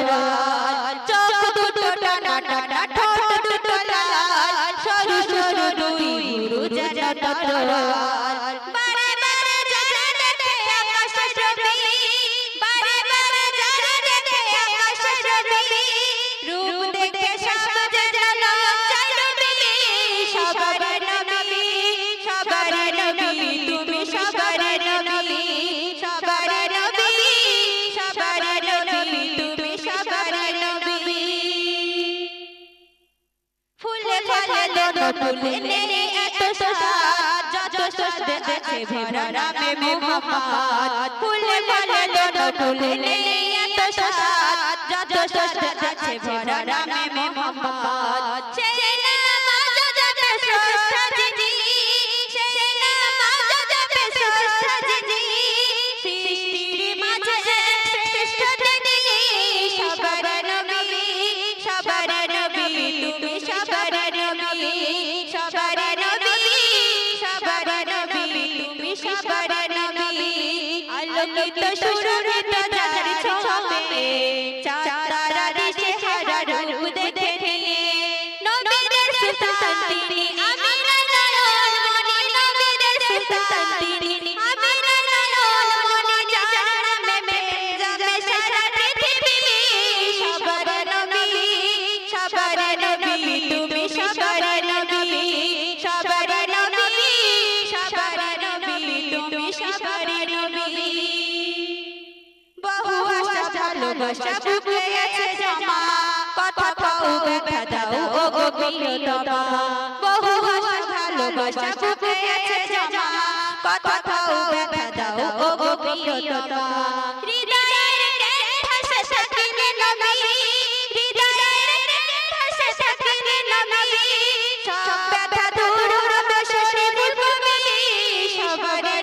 Baby! তুলে নে এত সাজ যত সসবে আছে ভরা নামে মোহাম্মদ ফুলে বলে দোনো তুলে নে এত সাজ সবার নবী আলোকিত সুরভি ভালোবাসা বুকে আছে জমা। কথা কও ব্যথা দাও, ও গো বিনোদমা বহু ভাষা ভালোবাসা বুকে আছে জমা। কথা কও ব্যথা দাও, ও গো বিনোদমা সব ব্যথা দূর হবে শেষে বলব সবারে